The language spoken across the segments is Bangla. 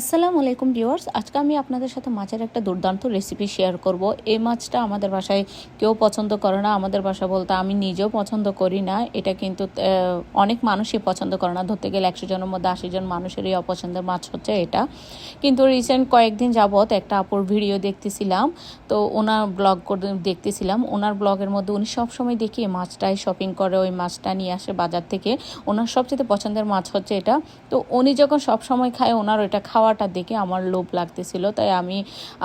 আসসালামু আলাইকুম ভিউয়ার্স, আজকে আমি আপনাদের সাথে মাছের একটা দুর্দান্ত রেসিপি শেয়ার করব। এই মাছটা আমাদের বাসায় কেউ পছন্দ করে না, আমাদের বাসা বলতে আমি নিজেও পছন্দ করি না। এটা কিন্তু অনেক মানুষই পছন্দ করে না। ধরতে গেলে একশো জনের মধ্যে আশি জন মানুষেরই অপছন্দের মাছ হচ্ছে এটা। কিন্তু রিসেন্ট কয়েকদিন যাবৎ একটা আপুর ভিডিও দেখতেছিলাম, তো ওনার ব্লগ দেখতেছিলাম। ওনার ব্লগের মধ্যে উনি সবসময় দেখি এই মাছটাই শপিং করে, ওই মাছটা নিয়ে আসে বাজার থেকে। ওনার সবচেয়ে পছন্দের মাছ হচ্ছে এটা। তো উনি যখন সব সময় খায়, ওনার ওইটা খাওয়াটা দেখে আমার লোভ লাগতেছিল। তাই আমি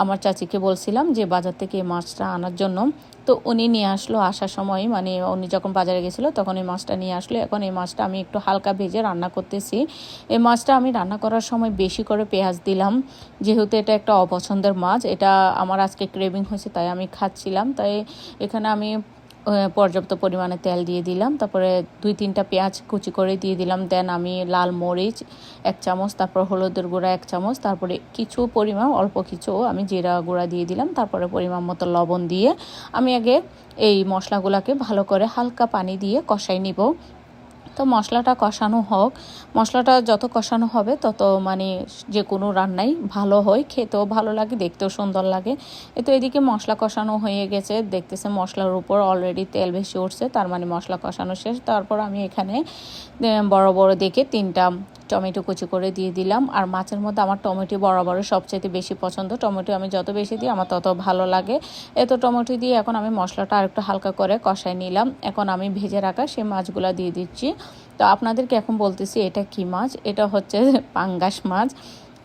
আমার চাচিকে বলছিলাম যে, বাজার থেকে এই মাছটা আনার জন্য। তো উনি নিয়ে আসলো আসার সময় মানে উনি যখন বাজারে গেছিল, তখন এই মাছটা নিয়ে আসলো। এখন এই মাছটা আমি একটু হালকা ভেজে রান্না করতেছি। এই মাছটা আমি রান্না করার সময় বেশি করে পেঁয়াজ দিলাম। যেহেতু এটা একটা অপছন্দের মাছ, এটা আমার আজকে ক্রেভিং হয়েছে, তাই আমি খাচ্ছিলাম। তাই এখানে আমি পর্যাপ্ত পরিমাণে তেল দিয়ে দিলাম। তারপরে দুই তিনটা পেঁয়াজ কুচি করে দিয়ে দিলাম। দেন আমি লাল মরিচ, এক চামচ, তারপর হলুদের গুঁড়া, এক চামচ, তারপরে কিছু পরিমাণ, অল্প কিছু আমি জিরা গুঁড়া দিয়ে দিলাম। তারপরে পরিমাণ মতো লবণ দিয়ে আমি আগে এই মশলাগুলোকে ভালো করে হালকা পানি দিয়ে কষাই নিব। তো মশলাটা কষানো হোক। মশলাটা যত কষানো হবে, তত মানে যে কোনো রান্নাই ভালো হয়। খেতেও ভালো লাগে, দেখতেও সুন্দর লাগে। এ তো এদিকে মশলা কষানো হয়ে গেছে। দেখতেছে মশলার উপর অলরেডি তেল বেশি উঠছে, তার মানে মশলা কষানো শেষ। তারপর আমি এখানে বড় বড় দেখে তিনটা টমেটো কুচি করে দিয়ে দিলাম। আর মাছের মধ্যে আমার টমেটো বরাবর সবচেয়ে বেশি পছন্দ। টমেটো আমি যত বেশি দিই, আমার তত ভালো লাগে। এত টমেটো দিয়ে এখন আমি মশলাটা আরেকটু হালকা করে কষাই নিলাম। এখন আমি ভেজে রাখা সেই মাছগুলো দিয়ে দিচ্ছি। তো আপনাদেরকে এখন বলতেছি, এটা কি মাছ? এটা হচ্ছে পাঙ্গাস মাছ।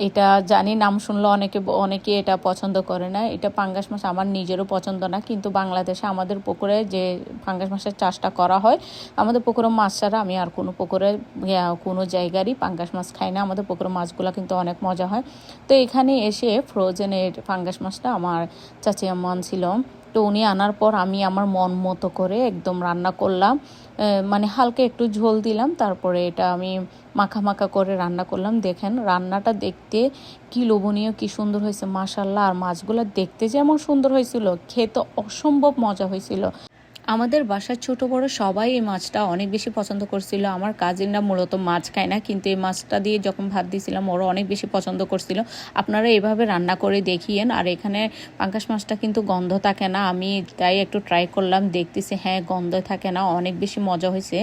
এটা জানি, নাম শুনলে অনেকে অনেকে এটা পছন্দ করে না। এটা পাঙ্গাস মাছ আমার নিজেরও পছন্দ না, কিন্তু বাংলাদেশে আমাদের পুকুরে যে পাঙ্গাস মাছের চাষটা করা হয়, আমাদের পুকুরে মাছ ছাড়া আমি আর কোনো পুকুরে কোনো জায়গারই পাঙ্গাস মাছ খাই না। আমাদের পুকুরের মাছগুলো কিন্তু অনেক মজা হয়। তো এখানে এসে ফ্রোজেনের পাঙ্গাস মাছটা আমার চাচি আম্মা ছিল তো উনি আনার পর আমি আমার মন মতো করে একদম রান্না করলাম। মানে হালকা একটু ঝোল দিলাম, তারপরে এটা আমি মাখা মাখা করে রান্না করলাম। দেখেন, রান্নাটা দেখতে কি লোভনীয়, কি সুন্দর হয়েছে মাশাল্লাহ আর মাছগুলো দেখতে যেমন সুন্দর হয়েছিল, খেতে অসম্ভব মজা হয়েছিল। আমাদের বাসার ছোট বড় সবাই এই মাছটা অনেক বেশি পছন্দ করছিল। আমার কাজিনরা মূলত মাছ খায় না, কিন্তু এই মাছটা দিয়ে যখন ভাত দিয়েছিলাম ওরা অনেক বেশি পছন্দ করছিল। আপনারা এভাবে রান্না করে দেখিয়েন, আর এখানে পাঙ্কাশ মাছটা কিন্তু গন্ধ থাকে না। আমি তাই একটু ট্রাই করলাম, দেখতেছি হ্যাঁ গন্ধ থাকে না, অনেক বেশি মজা হয়েছে।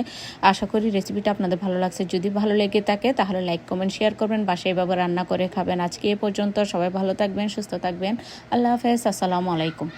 আশা করি রেসিপিটা আপনাদের ভালো লাগছে। যদি ভালো লেগে থাকে, তাহলে লাইক কমেন্ট শেয়ার করবেন, বাসায় এভাবে রান্না করে খাবেন। আজকে এ পর্যন্ত সবাই ভালো থাকবেন, সুস্থ থাকবেন। আল্লাহ হাফেজ, আসসালামু আলাইকুম।